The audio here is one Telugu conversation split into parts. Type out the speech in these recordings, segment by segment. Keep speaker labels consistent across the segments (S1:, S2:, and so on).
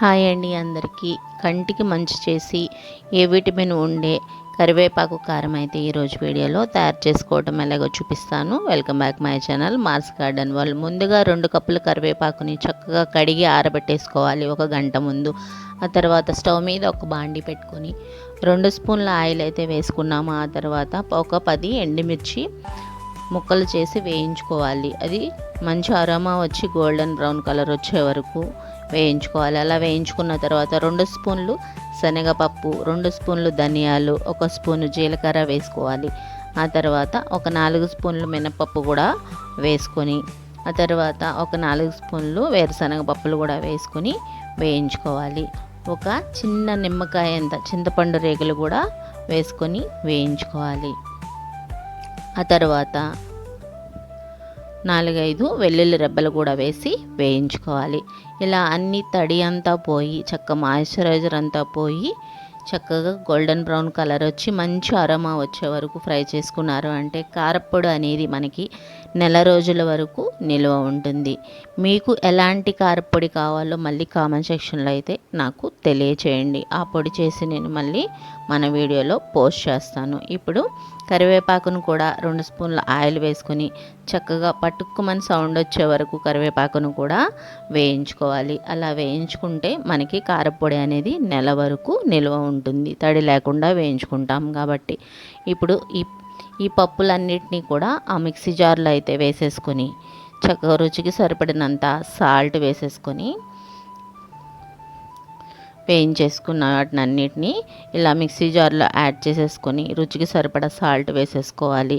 S1: హాయ్ అండి అందరికీ. కంటికి మంచి చేసి ఏ విటమిన్ ఉండే కరివేపాకు కారం అయితే ఈరోజు వీడియోలో తయారు చేసుకోవటం ఎలాగో చూపిస్తాను. Welcome back my channel Mars garden వాళ్ళు ముందుగా రెండు కప్పులు కరివేపాకుని చక్కగా కడిగి ఆరబెట్టేసుకోవాలి ఒక గంట ముందు. ఆ తర్వాత స్టవ్ మీద ఒక బాండి పెట్టుకొని రెండు స్పూన్ల ఆయిల్ అయితే వేసుకున్నాము. ఆ తర్వాత ఒక పది ఎండుమిర్చి ముక్కలు చేసి వేయించుకోవాలి. అది మంచి అరోమా వచ్చి గోల్డెన్ బ్రౌన్ కలర్ వచ్చే వరకు వేయించుకోవాలి. అలా వేయించుకున్న తర్వాత రెండు స్పూన్లు శనగపప్పు రెండు స్పూన్లు ధనియాలు ఒక స్పూను జీలకర్ర వేసుకోవాలి. ఆ తర్వాత ఒక నాలుగు స్పూన్లు మినపప్పు కూడా వేసుకొని ఆ తర్వాత ఒక నాలుగు స్పూన్లు వేరుశనగ పప్పులు కూడా వేసుకొని వేయించుకోవాలి. ఒక చిన్న నిమ్మకాయ అంత చింతపండు రేగులు కూడా వేసుకొని వేయించుకోవాలి. ఆ తర్వాత నాలుగైదు వెల్లుల్లి రెబ్బలు కూడా వేసి వేయించుకోవాలి. ఇలా అన్ని తడి అంతా పోయి చక్క మాయిశ్చరైజర్ అంతా పోయి చక్కగా గోల్డెన్ బ్రౌన్ కలర్ వచ్చి మంచి అరమా వచ్చే వరకు ఫ్రై చేసుకున్నారు. అంటే కారప్పొడి అనేది మనకి నెల రోజుల వరకు నిల్వ ఉంటుంది. మీకు ఎలాంటి కారపొడి కావాలో మళ్ళీ కామెంట్ సెక్షన్లో అయితే నాకు తెలియచేయండి. ఆ పొడి చేసి నేను మళ్ళీ మన వీడియోలో పోస్ట్ చేస్తాను. ఇప్పుడు కరివేపాకును కూడా రెండు స్పూన్ల ఆయిల్ వేసుకొని చక్కగా పట్టుకుమని సౌండ్ వచ్చే వరకు కరివేపాకును కూడా వేయించుకోవాలి. అలా వేయించుకుంటే మనకి కారపొడి అనేది నెల వరకు నిల్వ ఉంటుంది. తడి లేకుండా వేయించుకుంటాం కాబట్టి. ఇప్పుడు ఈ ఈ పప్పులన్నిటినీ కూడా ఆ మిక్సీ జార్లో అయితే వేసేసుకొని చక్కగా రుచికి సరిపడినంత సాల్ట్ వేసేసుకొని వేయించేసుకున్న వాటిని అన్నిటినీ ఇలా మిక్సీ జార్లో యాడ్ చేసేసుకొని రుచికి సరిపడా సాల్ట్ వేసేసుకోవాలి.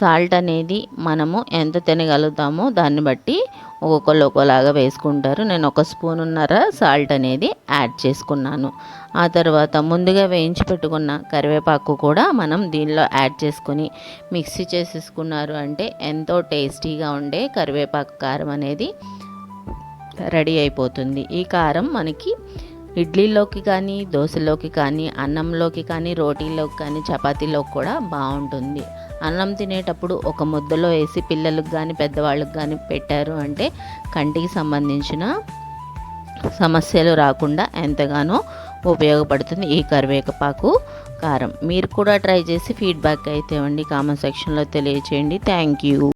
S1: సాల్ట్ అనేది మనము ఎంత తినగలుగుతామో దాన్ని బట్టి ఒక్కొక్కళ్ళు ఒక్కోలాగా వేసుకుంటారు. నేను ఒక స్పూన్ ఉన్నర సాల్ట్ అనేది యాడ్ చేసుకున్నాను. ఆ తర్వాత ముందుగా వేయించి పెట్టుకున్న కరివేపాకు కూడా మనం దీనిలో యాడ్ చేసుకొని మిక్సీ చేసేసుకున్నారు అంటే ఎంతో టేస్టీగా ఉండే కరివేపాకు కారం అనేది రెడీ అయిపోతుంది. ఈ కారం మనకి ఇడ్లీలోకి కానీ దోశలోకి కానీ అన్నంలోకి కానీ రోటీలోకి కానీ చపాతీలోకి కూడా బాగుంటుంది. అన్నం తినేటప్పుడు ఒక ముద్దలో వేసి పిల్లలకు కానీ పెద్దవాళ్ళకి కానీ పెట్టారు అంటే కంటికి సంబంధించిన సమస్యలు రాకుండా ఎంతగానో ఉపయోగపడుతుంది ఈ కరివేపాకు కారం. మీరు కూడా ట్రై చేసి ఫీడ్బ్యాక్ అయితే ఇవ్వండి. కామెంట్ సెక్షన్లో తెలియచేయండి. Thank you.